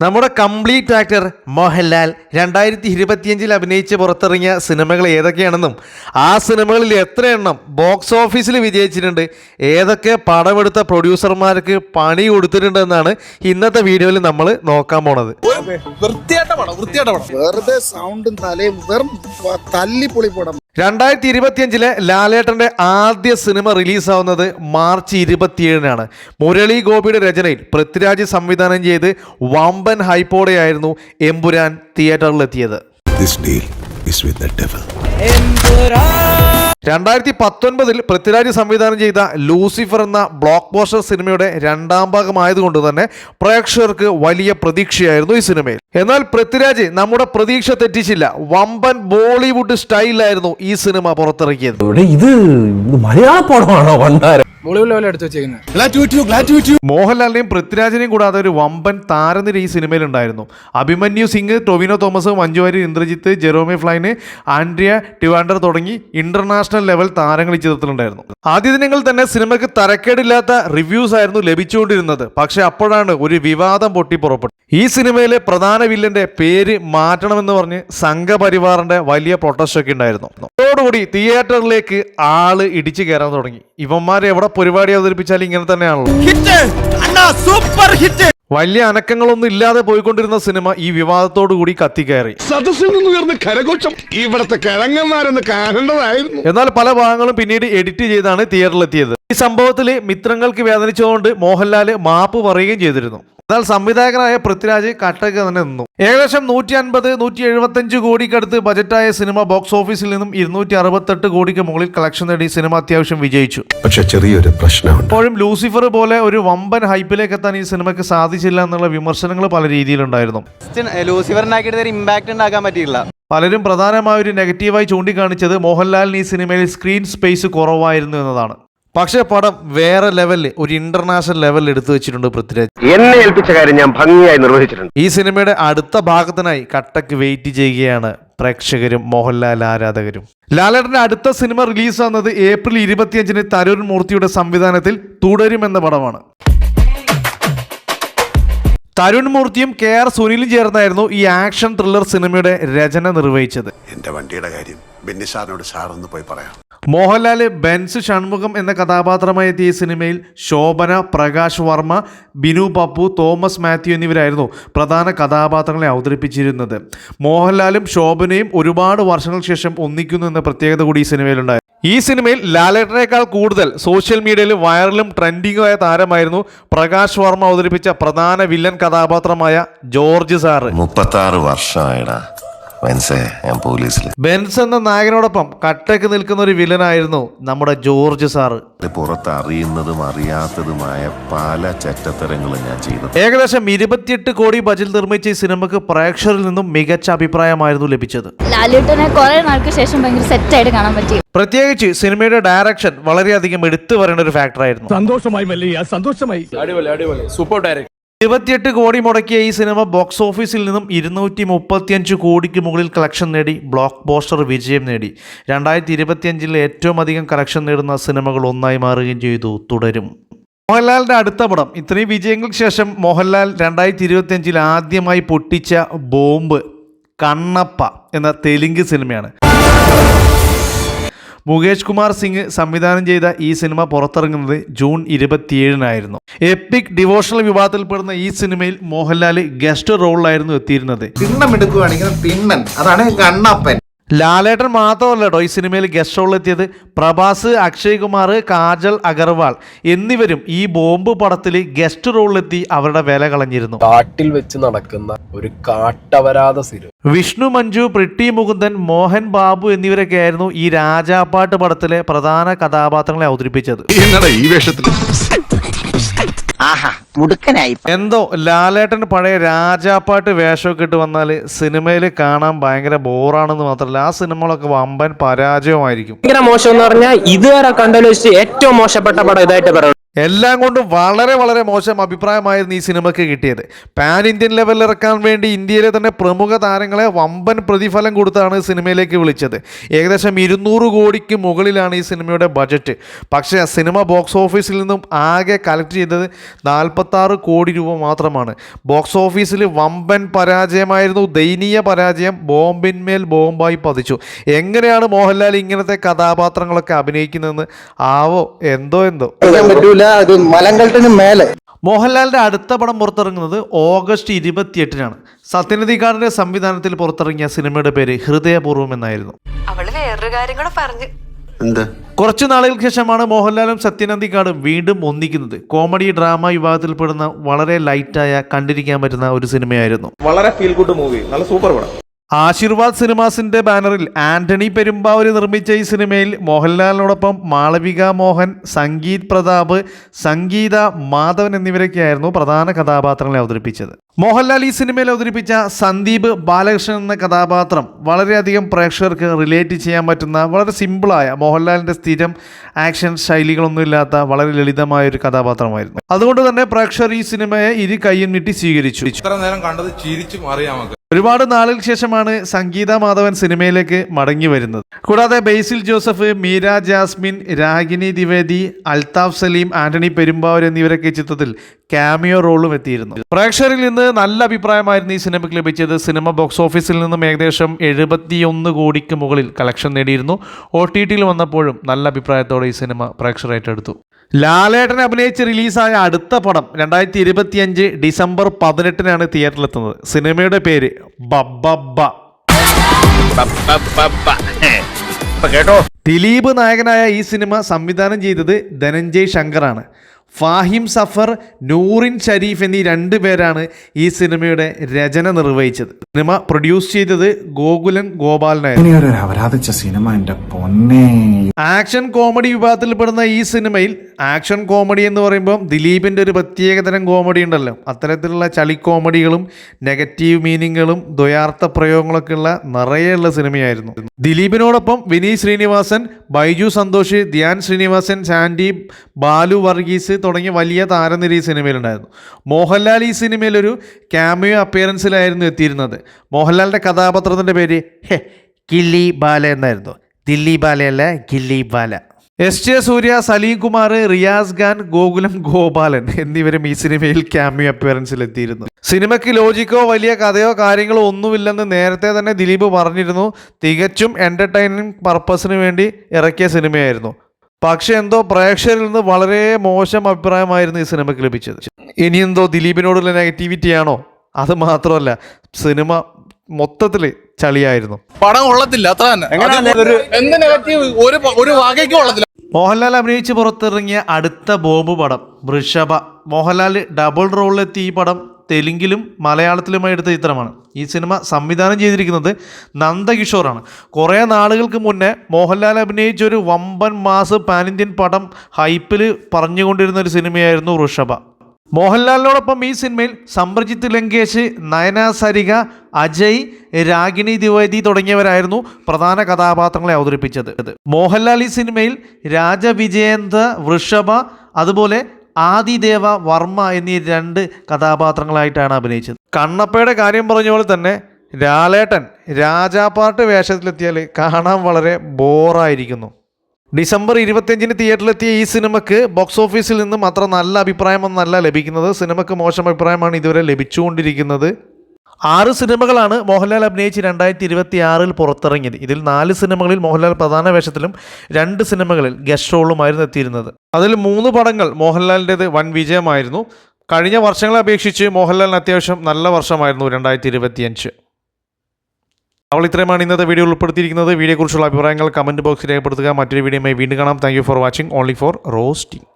നമ്മുടെ complete actor Mohanlal രണ്ടായിരത്തി ഇരുപത്തിയഞ്ചിൽ അഭിനയിച്ച് പുറത്തിറങ്ങിയ സിനിമകൾ ഏതൊക്കെയാണെന്നും ആ സിനിമകളിൽ എത്ര എണ്ണം ബോക്സ് ഓഫീസിൽ വിജയിച്ചിട്ടുണ്ട് ഏതൊക്കെ പടമെടുത്ത പ്രൊഡ്യൂസർമാർക്ക് പണി കൊടുത്തിട്ടുണ്ടെന്നാണ് ഇന്നത്തെ വീഡിയോയിൽ നമ്മൾ നോക്കാൻ പോണത്. വെറുതെ സൗണ്ടും തലയും വെറും തല്ലിപ്പൊളി പടം. രണ്ടായിരത്തി ഇരുപത്തിയഞ്ചിലെ ലാലേട്ടന്റെ ആദ്യ സിനിമ റിലീസാവുന്നത് മാർച്ച് ഇരുപത്തിയേഴിനാണ്. മുരളി ഗോപിയുടെ രചനയിൽ പൃഥ്വിരാജ് സംവിധാനം ചെയ്ത് വമ്പൻ ഹൈപ്പോടെയായിരുന്നു Empuraan തിയേറ്ററിലെത്തിയത്. This with is with the devil. രണ്ടായിരത്തി പത്തൊൻപതിൽ പൃഥ്വിരാജ് സംവിധാനം ചെയ്ത ലൂസിഫർ എന്ന ബ്ലോക്ക് ബോസ്റ്റർ സിനിമയുടെ രണ്ടാം ഭാഗമായതുകൊണ്ട് തന്നെ പ്രേക്ഷകർക്ക് വലിയ പ്രതീക്ഷയായിരുന്നു ഈ സിനിമയിൽ. എന്നാൽ പൃഥ്വിരാജ് നമ്മുടെ പ്രതീക്ഷ തെറ്റിച്ചില്ല. വമ്പൻ ബോളിവുഡ് സ്റ്റൈലായിരുന്നു ഈ സിനിമ പുറത്തിറക്കിയത്. ഇത്? മലയാള പടമാണോ? ബോളിവുഡ് ലെവലിൽ എടുത്ത് വെച്ചേക്കുന്നത്. മോഹൻലാലിനെയും പൃഥ്വിരാജിനെയും കൂടാതെ ഒരു വമ്പൻ താരനിര ഈ സിനിമയിലുണ്ടായിരുന്നു. Abhimanyu Singh Tovino Thomas Manju Warrier Indrajith Jerome Flynn Andrea Tivadar തുടങ്ങി ഇന്റർനാഷണൽ ലെവൽ താരങ്ങൾ ഈ ചിത്രത്തിലുണ്ടായിരുന്നു. ആദ്യ ദിനങ്ങളിൽ തന്നെ സിനിമയ്ക്ക് തരക്കേടില്ലാത്ത റിവ്യൂസ് ആയിരുന്നു ലഭിച്ചുകൊണ്ടിരുന്നത്. പക്ഷെ അപ്പോഴാണ് ഒരു വിവാദം പൊട്ടി പുറപ്പെട്ടു ഈ സിനിമയിലെ പ്രധാന വില്ലന്റെ പേര് മാറ്റണമെന്ന് പറഞ്ഞ് സംഘപരിവാറിന്റെ വലിയ പ്രൊട്ടസ്റ്റ് ഒക്കെ ഉണ്ടായിരുന്നു. അതോടുകൂടി തിയേറ്ററിലേക്ക് ആൾ ഇടിച്ചു കയറാൻ തുടങ്ങി. ഇവന്മാരെ എവിടെ പരിപാടി അവതരിപ്പിച്ചാലും ഇങ്ങനെ തന്നെയാണല്ലോ. ഹിറ്റ്! വലിയ അനക്കങ്ങളൊന്നും ഇല്ലാതെ പോയിക്കൊണ്ടിരുന്ന സിനിമ ഈ വിവാദത്തോടു കൂടി കത്തിക്കയറി സദസ്സിൽ നിന്ന് ഉയർന്ന കരഘോഷം ഇവിടത്തെ കിഴങ്ങന്മാരെന്ന് കാണേണ്ടതായിരുന്നു. എന്നാൽ പല ഭാഗങ്ങളും പിന്നീട് എഡിറ്റ് ചെയ്താണ് തിയേറ്ററിലെത്തിയത്. ഈ സംഭവത്തിൽ മിത്രങ്ങൾക്ക് വേദനിച്ചുകൊണ്ട് മോഹൻലാൽ മാപ്പ് പറയുകയും ചെയ്തിരുന്നു. എന്നാൽ സംവിധായകനായ പൃഥ്വിരാജ് കട്ടക്ക് തന്നെ നിന്നു. ഏകദേശം നൂറ്റി അൻപത് നൂറ്റി എഴുപത്തഞ്ച് കോടിക്കടുത്ത് ബജറ്റായ സിനിമ ബോക്സ് ഓഫീസിൽ നിന്നും ഇരുന്നൂറ്റി അറുപത്തെട്ട് കോടിക്ക് മുകളിൽ കളക്ഷൻ നേടി സിനിമ അത്യാവശ്യം വിജയിച്ചു. പക്ഷെ ചെറിയൊരു പ്രശ്നം ഇപ്പോഴും ലൂസിഫർ പോലെ ഒരു വമ്പൻ ഹൈപ്പിലേക്ക് എത്താൻ ഈ സിനിമയ്ക്ക് സാധിച്ചില്ല എന്നുള്ള വിമർശനങ്ങൾ പല രീതിയിലുണ്ടായിരുന്നു. ലൂസിഫറിനാക്കിയിട്ട് ഒരു ഇമ്പാക്ട് ഉണ്ടാക്കാൻ പറ്റിയില്ല പലരും പ്രധാനമായ ഒരു നെഗറ്റീവായി ചൂണ്ടിക്കാണിച്ചത് മോഹൻലാലിന് ഈ സിനിമയിൽ സ്ക്രീൻ സ്പേസ് കുറവായിരുന്നു എന്നതാണ്. പക്ഷേ പടം വേറെ ലെവലിൽ ഒരു ഇന്റർനാഷണൽ ലെവലിൽ എടുത്തു വെച്ചിട്ടുണ്ട് പൃഥ്വിരാജ്. എന്നെ ഏൽപ്പിച്ച കാര്യം ഞാൻ ഭംഗിയായി നിർവഹിച്ചിട്ടുണ്ട്. ഈ സിനിമയുടെ അടുത്ത ഭാഗത്തിനായി കട്ടക്ക് വെയിറ്റ് ചെയ്യുകയാണ് പ്രേക്ഷകരും മോഹൻലാൽ ആരാധകരും. ലാലേട്ടന്റെ അടുത്ത സിനിമ റിലീസ് റിലീസാകുന്നത് ഏപ്രിൽ ഇരുപത്തിയഞ്ചിന് തരൂർ മൂർത്തിയുടെ സംവിധാനത്തിൽ തുടരും എന്ന പടമാണ്. തരുൺ മൂർത്തിയും കെ ആർ സുനിലും ചേർന്നായിരുന്നു ഈ ആക്ഷൻ ത്രില്ലർ സിനിമയുടെ രചന നിർവഹിച്ചത്. എന്റെ വണ്ടിയുടെ കാര്യം ബിന്നി സാറിനോട് സാറൊന്ന് പോയി പറയാം. മോഹൻലാൽ ബെൻസ് ഷൺമുഖം എന്ന കഥാപാത്രമായി എത്തിയ സിനിമയിൽ ശോഭന പ്രകാശ് വർമ്മ ബിനു പപ്പു തോമസ് മാത്യു എന്നിവരായിരുന്നു പ്രധാന കഥാപാത്രങ്ങളെ അവതരിപ്പിച്ചിരുന്നത്. മോഹൻലാലും ശോഭനയും ഒരുപാട് വർഷങ്ങൾക്ക് ശേഷം ഒന്നിക്കുന്നു എന്ന പ്രത്യേകത കൂടി ഈ സിനിമയിലുണ്ടായി. ഈ സിനിമയിൽ ലാലേട്ടനേക്കാൾ കൂടുതൽ സോഷ്യൽ മീഡിയയിൽ വൈറലും ട്രെൻഡിങ്ങുമായ താരമായിരുന്നു പ്രകാശ് വർമ്മ അവതരിപ്പിച്ച പ്രധാന വില്ലൻ കഥാപാത്രമായ ജോർജ് സാറ്. മുപ്പത്തി ആറ് വർഷമായിടാ. മനസ്സേ ഞാൻ പോലീസിൽ ബെൻസ് എന്ന നായകനോടൊപ്പം കട്ടക്ക് നിൽക്കുന്ന ഒരു വില്ലനായിരുന്നു നമ്മുടെ ജോർജ് സാറ്. പുറത്ത് അറിയുന്നതും അറിയാത്തതുമായ പല ചറ്റത്തരങ്ങളും ഞാൻ ചെയ്തു. ഏകദേശം ഇരുപത്തിയെട്ട് കോടി ബജറ്റ് നിർമ്മിച്ച ഈ സിനിമക്ക് പ്രേക്ഷകരിൽ നിന്നും മികച്ച അഭിപ്രായമായിരുന്നു ലഭിച്ചത്. ലാലേട്ടനെ കുറെ നാൾക്ക് ശേഷം ഭയങ്കര സെറ്റായിട്ട് കാണാൻ പറ്റി. പ്രത്യേകിച്ച് സിനിമയുടെ ഡയറക്ഷൻ വളരെയധികം എടുത്തു പറയേണ്ട ഒരു ഫാക്ടറായിരുന്നു സന്തോഷമായി മല്ലയ്യ സന്തോഷമായി. അടിപൊളി അടിപൊളി. സൂപ്പർ ഡയറക്ട് ഇരുപത്തിയെട്ട് കോടി മുടക്കിയ ഈ സിനിമ ബോക്സ് ഓഫീസിൽ നിന്നും ഇരുന്നൂറ്റി മുപ്പത്തിയഞ്ച് കോടിക്ക് മുകളിൽ കളക്ഷൻ നേടി ബ്ലോക്ക് ബോസ്റ്റർ വിജയം നേടി. രണ്ടായിരത്തി ഇരുപത്തിയഞ്ചിൽ ഏറ്റവും അധികം കളക്ഷൻ നേടുന്ന സിനിമകൾ ഒന്നായി മാറുകയും ചെയ്തു തുടരും. മോഹൻലാലിന്റെ അടുത്ത പടം ഇത്രയും വിജയങ്ങൾക്ക് ശേഷം മോഹൻലാൽ രണ്ടായിരത്തി ഇരുപത്തിയഞ്ചിൽ ആദ്യമായി പൊട്ടിച്ച ബോംബ് കണ്ണപ്പ എന്ന തെലുങ്ക് സിനിമയാണ്. മുകേഷ് കുമാർ സിംഗ് സംവിധാനം ചെയ്ത ഈ സിനിമ പുറത്തിറങ്ങുന്നത് ജൂൺ ഇരുപത്തിയേഴിനായിരുന്നു. എപ്പിക് ഡിവോഷണൽ വിവാദത്തിൽപ്പെടുന്ന ഈ സിനിമയിൽ മോഹൻലാൽ ഗസ്റ്റ് റോളിലായിരുന്നു എത്തിയിരുന്നത്. തിണ്ണം എടുക്കുകയാണെങ്കിൽ തിണ്ണൻ അതാണ് കണ്ണപ്പൻ. ലാലേട്ടൻ മാത്രമല്ല കേട്ടോ ഈ സിനിമയിൽ ഗസ്റ്റ് റോളിലെത്തിയത് പ്രഭാസ് അക്ഷയ് കുമാർ കാജൽ അഗർവാൾ എന്നിവരും ഈ ബോംബ് പടത്തിൽ ഗസ്റ്റ് റോളിലെത്തി അവരുടെ വില കളഞ്ഞിരുന്നു. കാട്ടിൽ വെച്ച് നടക്കുന്ന ഒരു കാട്ടവരാത സിനിമ. വിഷ്ണു മഞ്ജു പ്രിട്ടി മുകുന്ദൻ മോഹൻ ബാബു എന്നിവരൊക്കെ ആയിരുന്നു ഈ രാജാപ്പാട്ട് പടത്തിലെ പ്രധാന കഥാപാത്രങ്ങളെ അവതരിപ്പിച്ചത്. എന്നടാ ഈ വേഷത്തിൽ ആഹാ മുടുക്കനായി. എന്തോ ലാലേട്ടൻ പഴയ രാജാപ്പാട്ട് വേഷമൊക്കെ ഇട്ട് വന്നാൽ സിനിമയിൽ കാണാൻ ഭയങ്കര ബോറാണെന്ന് മാത്രമല്ല ആ സിനിമകളൊക്കെ വമ്പൻ പരാജയമായിരിക്കും. ഭയങ്കര മോശം എന്ന് പറഞ്ഞാൽ ഇതുവരെ കണ്ടതിൽ വെച്ച് ഏറ്റവും മോശപ്പെട്ട പടം ഇതായിട്ട് പറയുന്നത് എല്ലാം കൊണ്ടും വളരെ വളരെ മോശം അഭിപ്രായമായിരുന്നു ഈ സിനിമയ്ക്ക് കിട്ടിയത്. പാൻ ഇന്ത്യൻ ലെവലിൽ ഇറക്കാൻ വേണ്ടി ഇന്ത്യയിലെ തന്നെ പ്രമുഖ താരങ്ങളെ വമ്പൻ പ്രതിഫലം കൊടുത്താണ് സിനിമയിലേക്ക് വിളിച്ചത്. ഏകദേശം ഇരുന്നൂറ് കോടിക്ക് മുകളിലാണ് ഈ സിനിമയുടെ ബജറ്റ്. പക്ഷേ സിനിമ ബോക്സ് ഓഫീസിൽ നിന്നും ആകെ കളക്ട് ചെയ്തത് നാൽപ്പത്താറ് കോടി രൂപ മാത്രമാണ്. ബോക്സ് ഓഫീസിൽ വമ്പൻ പരാജയമായിരുന്നു ദയനീയ പരാജയം ബോംബിന്മേൽ ബോംബായി പതിച്ചു. എങ്ങനെയാണ് മോഹൻലാൽ ഇങ്ങനത്തെ കഥാപാത്രങ്ങളൊക്കെ അഭിനയിക്കുന്നതെന്ന്? ആവോ എന്തോ എന്തോ. പറ്റൂല. അത് മലങ്കൾട്ടിന് മേലെ. മോഹൻലാലിന്റെ അടുത്ത പടം പുറത്തിറങ്ങുന്നത് ഓഗസ്റ്റ് ഇരുപത്തിയെട്ടിനാണ്. സത്യനദികാറിന്റെ സംവിധാനത്തിൽ പുറത്തിറങ്ങിയ സിനിമയുടെ പേര് ഹൃദയപൂർവം എന്നായിരുന്നു. അവൾ വേറൊരു കാര്യം കൂടെ പറഞ്ഞു. കുറച്ചു നാളുകൾക്ക് ശേഷമാണ് മോഹൻലാലും സത്യനന്ദിക്കാടും വീണ്ടും ഒന്നിക്കുന്നത്. കോമഡി ഡ്രാമ വിഭാഗത്തിൽപ്പെടുന്ന വളരെ ലൈറ്റായ കണ്ടിരിക്കാൻ പറ്റുന്ന ഒരു സിനിമയായിരുന്നു. വളരെ ഫീൽ ഗുഡ് മൂവി നല്ല സൂപ്പർ പടം. ആശീർവാദ് സിനിമാസിന്റെ ബാനറിൽ ആന്റണി പെരുമ്പാവൂർ നിർമ്മിച്ച ഈ സിനിമയിൽ മോഹൻലാലിനോടൊപ്പം മാളവിക മോഹൻ സംഗീത് പ്രതാപ് സംഗീത മാധവൻ എന്നിവരൊക്കെയായിരുന്നു പ്രധാന കഥാപാത്രങ്ങളെ അവതരിപ്പിച്ചത്. മോഹൻലാൽ ഈ സിനിമയിൽ അവതരിപ്പിച്ച സന്ദീപ് ബാലകൃഷ്ണൻ എന്ന കഥാപാത്രം വളരെയധികം പ്രേക്ഷകർക്ക് റിലേറ്റ് ചെയ്യാൻ പറ്റുന്ന വളരെ സിമ്പിളായ മോഹൻലാലിന്റെ സ്ഥിരം ആക്ഷൻ ശൈലികളൊന്നുമില്ലാത്ത വളരെ ലളിതമായ ഒരു കഥാപാത്രമായിരുന്നു. അതുകൊണ്ട് തന്നെ പ്രേക്ഷകർ ഈ സിനിമയെ ഇരു കൈയും നീട്ടി സ്വീകരിച്ചു. ഇത്ര നേരം കണ്ടത് ചിരിച്ചു നമുക്ക് ഒരുപാട് നാളുകൾക്ക് ശേഷമാണ് സംഗീത മാധവൻ സിനിമയിലേക്ക് മടങ്ങി വരുന്നത്. കൂടാതെ ബേസിൽ ജോസഫ് മീര ജാസ്മിൻ രാഗിനി ദ്വിവേദി അൽതാഫ് സലീം ആന്റണി പെരുമ്പാവൂർ എന്നിവരൊക്കെ ചിത്രത്തിൽ ക്യാമിയോ റോളും എത്തിയിരുന്നു. പ്രേക്ഷകരിൽ നിന്ന് നല്ല അഭിപ്രായമായിരുന്നു ഈ സിനിമയ്ക്ക് ലഭിച്ചത്. സിനിമ ബോക്സ് ഓഫീസിൽ നിന്നും ഏകദേശം എഴുപത്തിയൊന്ന് കോടിക്ക് മുകളിൽ കളക്ഷൻ നേടിയിരുന്നു. ഒ ടി ടിയിൽ വന്നപ്പോഴും നല്ല അഭിപ്രായത്തോടെ ഈ സിനിമ പ്രേക്ഷകർ ഏറ്റെടുത്തു. ലാലേട്ടൻ അഭിനയിച്ച് റിലീസായ അടുത്ത പടം രണ്ടായിരത്തി ഇരുപത്തിയഞ്ച് ഡിസംബർ പതിനെട്ടിനാണ് തിയേറ്ററിലെത്തുന്നത്. സിനിമയുടെ പേര് ബബ്ബബ്ബ. കേട്ടോ? ദിലീപ് നായകനായ ഈ സിനിമ സംവിധാനം ചെയ്തത് ധനഞ്ജയ് ശങ്കറാണ്. ഫാഹിം സഫർ നൂറിൻ ഷരീഫ് എന്നീ രണ്ട് പേരാണ് ഈ സിനിമയുടെ രചന നിർവഹിച്ചത്. സിനിമ പ്രൊഡ്യൂസ് ചെയ്തത് ഗോകുലൻ ഗോപാലനായിരുന്നു സിനിമ എന്റെ പൊന്നേ. ആക്ഷൻ കോമഡി വിഭാഗത്തിൽപ്പെടുന്ന ഈ സിനിമയിൽ ആക്ഷൻ കോമഡി എന്ന് പറയുമ്പോൾ ദിലീപിന്റെ ഒരു പ്രത്യേകതരം കോമഡി ഉണ്ടല്ലോ. അത്തരത്തിലുള്ള ചളി കോമഡികളും നെഗറ്റീവ് മീനിങ്ങുകളും ദ്വയാർത്ഥ പ്രയോഗങ്ങളൊക്കെ ഉള്ള നിറയെയുള്ള സിനിമയായിരുന്നു. ദിലീപിനോടൊപ്പം വിനീത് ശ്രീനിവാസൻ ബൈജു സന്തോഷ് ധ്യാൻ ശ്രീനിവാസൻ സാൻഡി ബാലു വർഗീസ് തുടങ്ങിയ വലിയ താരനിര ഈ സിനിമയിലുണ്ടായിരുന്നു. മോഹൻലാൽ ഈ സിനിമയിലൊരു ക്യാമിയോ അപ്പിയറൻസിലായിരുന്നു എത്തിയിരുന്നത്. മോഹൻലാലിന്റെ കഥാപാത്രത്തിന്റെ പേര് ഹെ കില്ലി ബാല എന്നായിരുന്നു. ദില്ലി ബാലയല്ല ഗില്ലി ബാല. എസ് ജെ സൂര്യ സലീം കുമാർ റിയാസ് ഖാൻ ഗോകുലം ഗോപാലൻ എന്നിവരും ഈ സിനിമയിൽ ക്യാമിയോ അപ്പിയറൻസിൽ എത്തിയിരുന്നു സിനിമയ്ക്ക് ലോജിക്കോ വലിയ കഥയോ കാര്യങ്ങളോ ഒന്നുമില്ലെന്ന് നേരത്തെ തന്നെ ദിലീപ് പറഞ്ഞിരുന്നു. തികച്ചും എന്റർടൈനിങ് പർപ്പസിന് വേണ്ടി ഇറക്കിയ സിനിമയായിരുന്നു. പക്ഷെ എന്തോ പ്രേക്ഷകരിൽ നിന്ന് വളരെ മോശം അഭിപ്രായമായിരുന്നു ഈ സിനിമയ്ക്ക് ലഭിച്ചത്. ഇനി എന്തോ ദിലീപിനോടുള്ള നെഗറ്റിവിറ്റി ആണോ? അത് മാത്രമല്ല സിനിമ മൊത്തത്തിൽ ചളിയായിരുന്നു. പടം കൊള്ളത്തില്ല അത്ര തന്നെ. എന്ത് നെഗറ്റീവ് ഒരു ഒരു കൊള്ളത്തില്ല. മോഹൻലാൽ അഭിനയിച്ച് പുറത്തിറങ്ങിയ അടുത്ത ബോംബ് പടം വൃഷഭ. മോഹൻലാൽ ഡബിൾ റോളിലെത്തി ഈ പടം തെലുങ്കിലും മലയാളത്തിലുമായി എടുത്ത ചിത്രമാണ്. ഈ സിനിമ സംവിധാനം ചെയ്തിരിക്കുന്നത് നന്ദകിഷോറാണ്. കുറേ നാളുകൾക്ക് മുന്നേ മോഹൻലാൽ അഭിനയിച്ച ഒരു വമ്പൻ മാസ് പാൻ ഇന്ത്യൻ പടം ഹൈപ്പിൽ പറഞ്ഞുകൊണ്ടിരുന്ന ഒരു സിനിമയായിരുന്നു ഋഷഭ. മോഹൻലാലിനോടൊപ്പം ഈ സിനിമയിൽ സമ്പ്രജിത്ത് ലങ്കേഷ് നയന സരിക അജയ് രാഗിണി ദ്വിവേദി തുടങ്ങിയവരായിരുന്നു പ്രധാന കഥാപാത്രങ്ങളെ അവതരിപ്പിച്ചത്. മോഹൻലാൽ ഈ സിനിമയിൽ രാജവിജയേന്ദ്ര വൃഷഭ അതുപോലെ ആദിദേവ വർമ്മ എന്നീ രണ്ട് കഥാപാത്രങ്ങളായിട്ടാണ് അഭിനയിച്ചത്. കണ്ണപ്പയുടെ കാര്യം പറഞ്ഞ പോലെ തന്നെ രാലേട്ടൻ രാജാപ്പാട്ട് വേഷത്തിലെത്തിയാൽ കാണാൻ വളരെ ബോറായിരിക്കുന്നു. ഡിസംബർ ഇരുപത്തിയഞ്ചിന് തിയേറ്ററിലെത്തിയ ഈ സിനിമയ്ക്ക് ബോക്സ് ഓഫീസിൽ നിന്നും അത്ര നല്ല അഭിപ്രായമൊന്നല്ല ലഭിക്കുന്നത്. സിനിമയ്ക്ക് മോശം അഭിപ്രായമാണ് ഇതുവരെ ലഭിച്ചുകൊണ്ടിരിക്കുന്നത്. ആറ് സിനിമകളാണ് മോഹൻലാൽ അഭിനയിച്ച് രണ്ടായിരത്തി ഇരുപത്തി ആറിൽ പുറത്തിറങ്ങിയത്. ഇതിൽ നാല് സിനിമകളിൽ മോഹൻലാൽ പ്രധാന വേഷത്തിലും രണ്ട് സിനിമകളിൽ ഗസ്റ്റ് റോളുമായിരുന്നു എത്തിയിരുന്നത്. അതിൽ മൂന്ന് പടങ്ങൾ മോഹൻലാലിന്റെത് വൻ വിജയമായിരുന്നു. കഴിഞ്ഞ വർഷങ്ങളെ അപേക്ഷിച്ച് മോഹൻലാലിന് അത്യാവശ്യം നല്ല വർഷമായിരുന്നു രണ്ടായിരത്തി ഇരുപത്തിയഞ്ച് അവൾ ഇത്രയുമാണ് ഇന്നത്തെ വീഡിയോ ഉൾപ്പെടുത്തിയിരിക്കുന്നത്. വീഡിയോക്കുറിച്ചുള്ള അഭിപ്രായങ്ങൾ കമന്റ് ബോക്സിൽ രേഖപ്പെടുത്തുക. മറ്റൊരു വീഡിയോയുമായി വീണ്ടും കാണാം. Thank for watching only for roasting